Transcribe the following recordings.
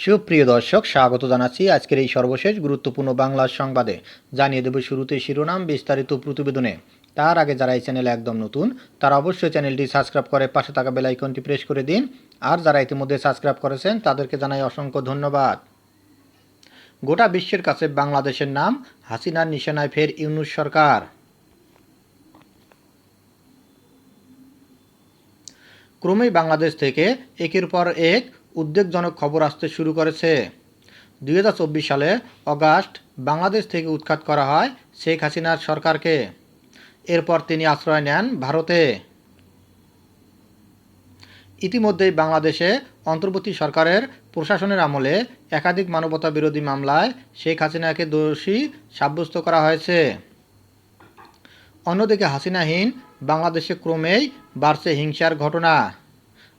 সুপ্রিয় দর্শক, স্বাগত জানাচ্ছি আজকের এই সর্বশেষ গুরুত্বপূর্ণ বাংলা সংবাদে। জানিয়ে দেব শুরুতে শিরোনাম বিস্তারিত প্রতিবেদনে। তার আগে যারা এই চ্যানেলে একদম নতুন, তারা অবশ্যই চ্যানেলটি সাবস্ক্রাইব করে পাশে থাকা বেল আইকনটি প্রেস করে দিন। আর যারা ইতিমধ্যে সাবস্ক্রাইব করেছেন, তাদেরকে জানাই অসংখ্য ধন্যবাদ। গোটা বিশ্বের কাছে বাংলাদেশের নাম, হাসিনার নিশানায় ফের ইউনুস সরকার। ক্রমেই বাংলাদেশ থেকে একের পর এক উদ্বেগজনক খবর আসতে শুরু করেছে। দুই হাজার চব্বিশ সালে অগাস্ট বাংলাদেশ থেকে উৎখাত করা হয় শেখ হাসিনার সরকারকে। এরপর তিনি আশ্রয় নেন ভারতে। ইতিমধ্যেই বাংলাদেশে অন্তর্বর্তী সরকারের প্রশাসনের আমলে একাধিক মানবতা বিরোধী মামলায় শেখ হাসিনাকে দোষী সাব্যস্ত করা হয়েছে। অন্যদিকে হাসিনাহীন বাংলাদেশে ক্রমেই বাড়ছে হিংসার ঘটনা।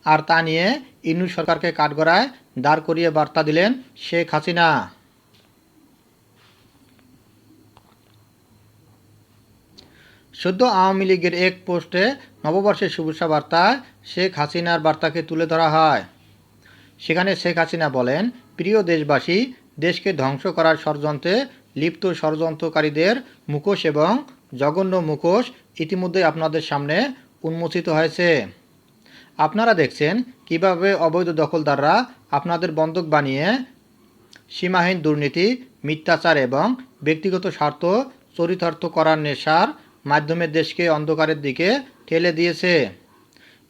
আর তা নিয়ে ইনু সরকারকে কাঠগড়ায় দাঁড় করিয়ে বার্তা দিলেন শেখ হাসিনা। সদ্য আওয়ামী লীগের এক পোস্টে নববর্ষের শুভেচ্ছা বার্তায় শেখ হাসিনার বার্তাকে তুলে ধরা হয়। সেখানে শেখ হাসিনা বলেন, প্রিয় দেশবাসী, দেশকে ধ্বংস করার ষড়যন্ত্রে লিপ্ত ষড়যন্ত্রকারীদের মুখোশ এবং জঘন্য মুখোশ ইতিমধ্যে আপনাদের সামনে উন্মোচিত হয়েছে। আপনারা দেখছেন কীভাবে অবৈধ দখলদাররা আপনাদের বন্ধক বানিয়ে সীমাহীন দুর্নীতি, মিথ্যাচার এবং ব্যক্তিগত স্বার্থ চরিতার্থ করার নেশার মাধ্যমে দেশকে অন্ধকারের দিকে ঠেলে দিয়েছে।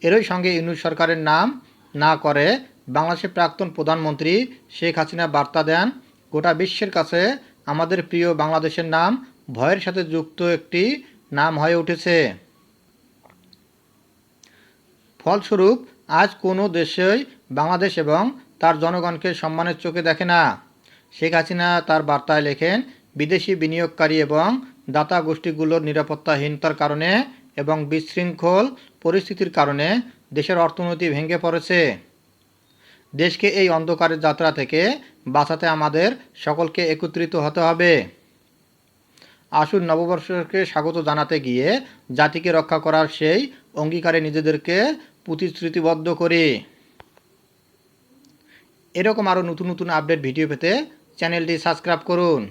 এরই সঙ্গে ইউনুস সরকারের নাম না করে বাংলাদেশের প্রাক্তন প্রধানমন্ত্রী শেখ হাসিনা বার্তা দেন, গোটা বিশ্বের কাছে আমাদের প্রিয় বাংলাদেশের নাম ভয়ের সাথে যুক্ত একটি নাম হয়ে উঠেছে। ফলস্বরূপ, আজ কোনো দেশই বাংলাদেশ এবং তার জনগণকে সম্মানের চোখে দেখে না। শেখ হাসিনা তার বার্তায় লেখেন, বিদেশি বিনিয়োগকারী এবং দাতা গোষ্ঠীগুলোর নিরাপত্তাহীনতার কারণে এবং বিশৃঙ্খল পরিস্থিতির কারণে দেশের অর্থনীতি ভেঙে পড়েছে। দেশকে এই অন্ধকারের যাত্রা থেকে বাঁচাতে আমাদের সকলকে একত্রিত হতে হবে। আসুন নববর্ষকে স্বাগত জানাতে গিয়ে জাতিকে রক্ষা করার সেই অঙ্গীকারে নিজেদেরকে প্রতিশ্রুতিবদ্ধ করে। এরকম আরও নতুন নতুন আপডেট ভিডিও পেতে চ্যানেলটি সাবস্ক্রাইব করুন।